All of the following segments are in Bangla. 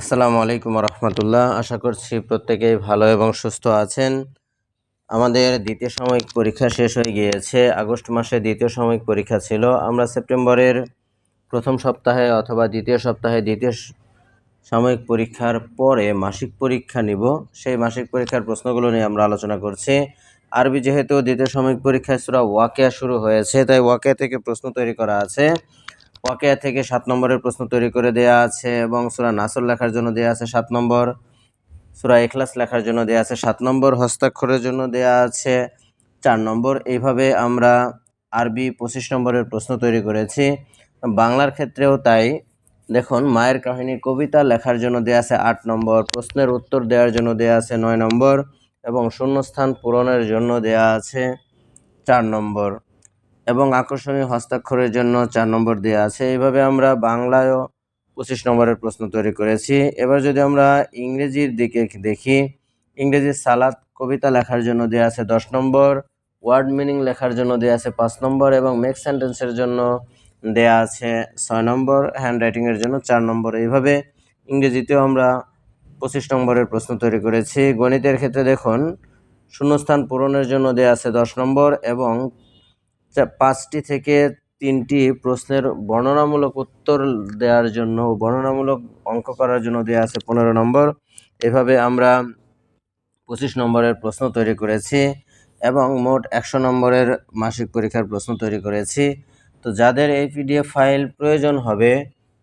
আসসালামু আলাইকুম রহমতুল্লাহ আশা করছি প্রত্যেকেই ভালো এবং সুস্থ আছেন। আমাদের দ্বিতীয় সাময়িক পরীক্ষা শেষ হয়ে গিয়েছে। আগস্ট মাসে দ্বিতীয় সাময়িক পরীক্ষা ছিল। আমরা সেপ্টেম্বরের প্রথম সপ্তাহে অথবা দ্বিতীয় সপ্তাহে দ্বিতীয় সাময়িক পরীক্ষার পরে মাসিক পরীক্ষা নিব। সেই মাসিক পরীক্ষার প্রশ্নগুলো নিয়ে আমরা আলোচনা করছি। আরবি যেহেতু দ্বিতীয় সাময়িক পরীক্ষায় সুরা ওয়াকেয়া শুরু হয়েছে, তাই ওয়াকেয়া থেকে প্রশ্ন তৈরি করা আছে। ওয়াকিয়া থেকে সাত নম্বরের প্রশ্ন তৈরি করে দেয়া আছে এবং সুরা নাসর লেখার জন্য দেয়া আছে সাত নম্বর। সুরা এখলাস লেখার জন্য দেয়া আছে সাত নম্বর। হস্তাক্ষরের জন্য দেয়া আছে চার নম্বর। এইভাবে আমরা আরবি পঁচিশ নম্বরের প্রশ্ন তৈরি করেছি। বাংলার ক্ষেত্রেও তাই। দেখুন, মায়ের কাহিনী, কবিতা লেখার জন্য দেয়া আছে আট নম্বর। প্রশ্নের উত্তর দেওয়ার জন্য দেয়া আছে নয় নম্বর এবং শূন্যস্থান পূরণের জন্য দেয়া আছে চার নম্বর। এবং আকর্ষণীয় হস্তাক্ষরের জন্য চার নম্বর দেওয়া আছে। এইভাবে আমরা বাংলায়ও পঁচিশ নম্বরের প্রশ্ন তৈরি করেছি। এবার যদি আমরা ইংরেজির দিকে দেখি, ইংরেজির সালাদ কবিতা লেখার জন্য দেওয়া আছে দশ নম্বর, ওয়ার্ড মিনিং লেখার জন্য দেওয়া আছে পাঁচ নম্বর এবং মেক সেন্টেন্সের জন্য দেয়া আছে ছয় নম্বর হ্যান্ড রাইটিংয়ের জন্য চার নম্বর। এইভাবে ইংরেজিতেও আমরা পঁচিশ নম্বরের প্রশ্ন তৈরি করেছি। গণিতের ক্ষেত্রে দেখুন, শূন্যস্থান পূরণের জন্য দেওয়া আছে দশ নম্বর এবং পাঁচটি থেকে তিনটি প্রশ্নের বর্ণনামূলক উত্তর দেওয়ার জন্য বর্ণনামূলক অঙ্ক করার জন্য দেওয়া আছে পনেরো নম্বর। এভাবে আমরা পঁচিশ নম্বরের প্রশ্ন তৈরি করেছি এবং মোট একশো নম্বরের মাসিক পরীক্ষার প্রশ্ন তৈরি করেছি। তো যাদের এই পিডিএফ ফাইল প্রয়োজন হবে,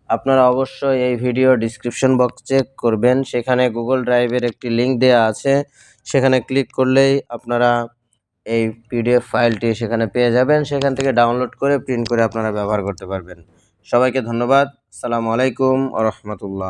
আপনারা অবশ্যই এই ভিডিও ডিসক্রিপশন বক্স চেক করবেন। সেখানে গুগল ড্রাইভের একটি লিংক দেওয়া আছে। সেখানে ক্লিক করলেই আপনারা এই পিডিএফ ফাইলটি সেখানে পেয়ে যাবেন। সেখান থেকে ডাউনলোড করে প্রিন্ট করে আপনারা ব্যবহার করতে পারবেন। সবাইকে ধন্যবাদ। সালামু আলাইকুম রহমতুল্লাহ।